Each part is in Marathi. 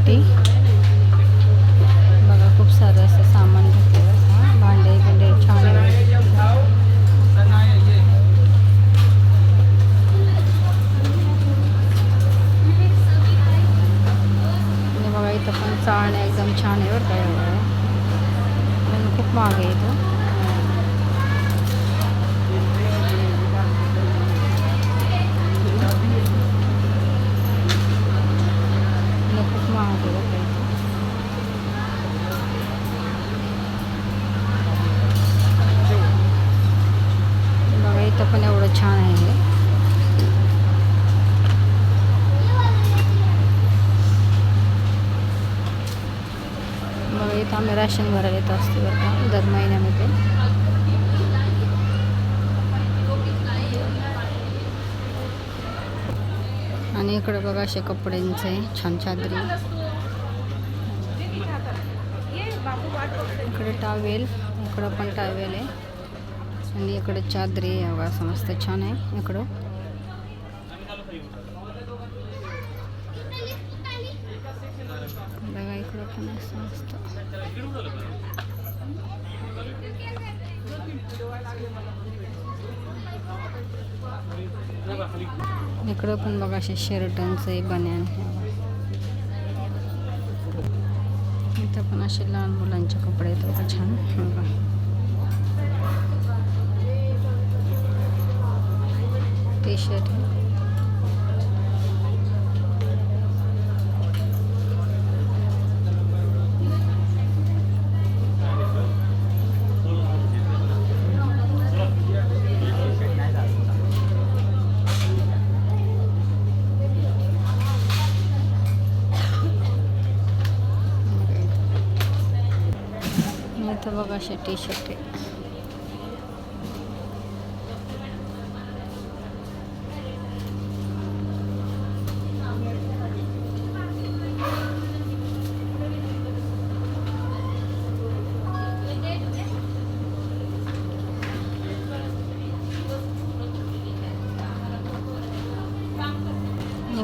पिऊसाठी बघा खूप सारं असं सामान घेतलेलं भांडे बिंडे छान आहे. आणि बघा इथं पण चाळण्या एकदम छान आहे बरं काय पण खूप महाग आहे इथं आणि खूप महाग आहे बरं का इथं बघा इथं पण एवढं छान आहे हे मग आम्ही राशन भरायला येत असतो बरं का दर महिन्यामध्ये. आणि इकडं बघा असे कपड्यांचे छान चादरी. इकडे टावेल इकडं पण टावेल आहे. आणि इकडे चादरी आहे बघा असं मस्त छान आहे इकडं बघा इकडं पण असं मस्त इकडं पण बघा असे शर्टांचे बन्यान. इथं पण असे लहान मुलांचे कपडे आहेत. बघा छान. बघा. टी शर्ट आणि इथं बघा असे टी शर्ट आहे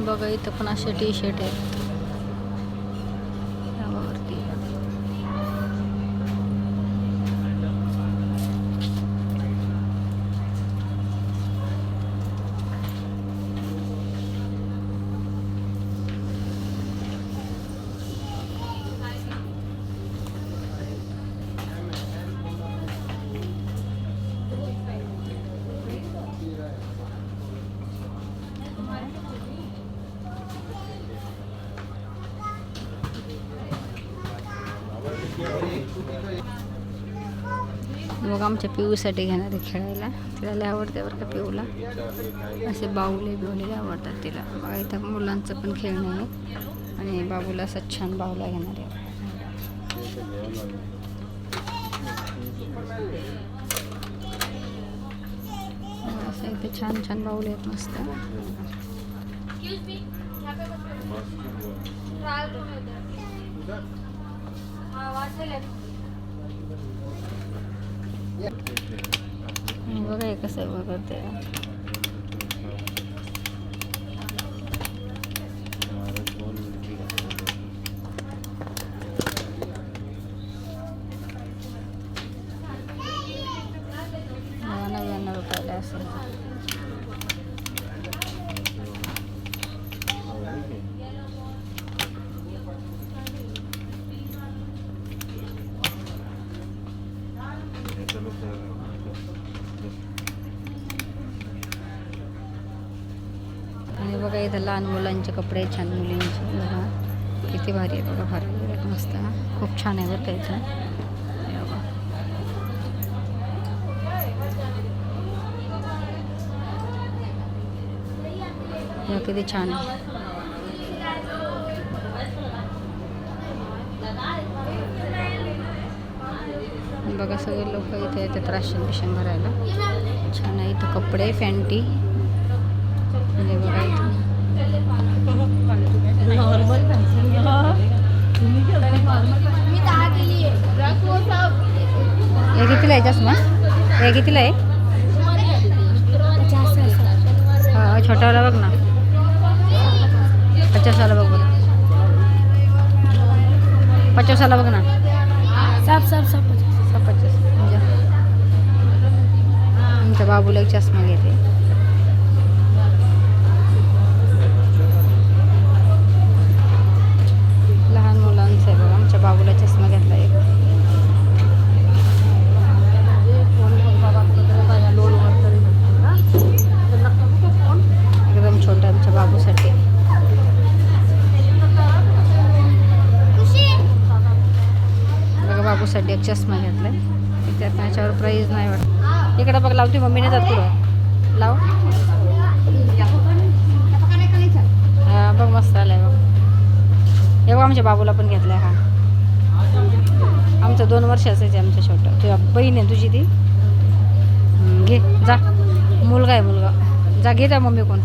बघा इथं पण असे टी शर्ट आहेत मग आमच्या पिऊसाठी घेणार आहे खेळायला. तिला लय आवडते बरं का पिऊला. असे बाहुले बिवले आवडतात तिला. बघा इथं मुलांचं पण खेळणं आहे. आणि बाबूला असं छान बाहुला घेणार आहे. असं इथे छान छान बाहुले आहेत मस्त. बघा हे कसं आहे. बघा ते हे बघा इथं लहान मुलांचे कपडे छान मुलींचे. बघा किती भारी आहे बघा भारी मस्त खूप छान आहे बरं इथं. बघा. किती छान आहे. बघा सगळे लोक इथे येतात राशन बिशन भरायला. छान आहे इथं कपडे फॅन्टी. म्हणजे बघा इथं हे कितीला आहे चष्मा हे कितीला आहे हा, छोटावाला बघ ना पचासवाला बघ बरं चष्याला बघ ना साप साप साप सपाट म्हणजे आमच्या बाबूला एक चष्मा घेते एक चष्मा घेतलाय. त्यात त्याच्यावर प्राईज नाही वाटत. इकडं बघ लावते मम्मीने जात पुढं. लाव. हा बघ मस्त आलाय बघ. हे बघ आमच्या बाबूला पण घेतलाय हा. आमचं दोन वर्षाचं आहे आमचं छोटं. तुझ्या बहीण आहे तुझी ती? घे जा. मुलगा आहे मुलगा. जा घे त्या मम्मी कोण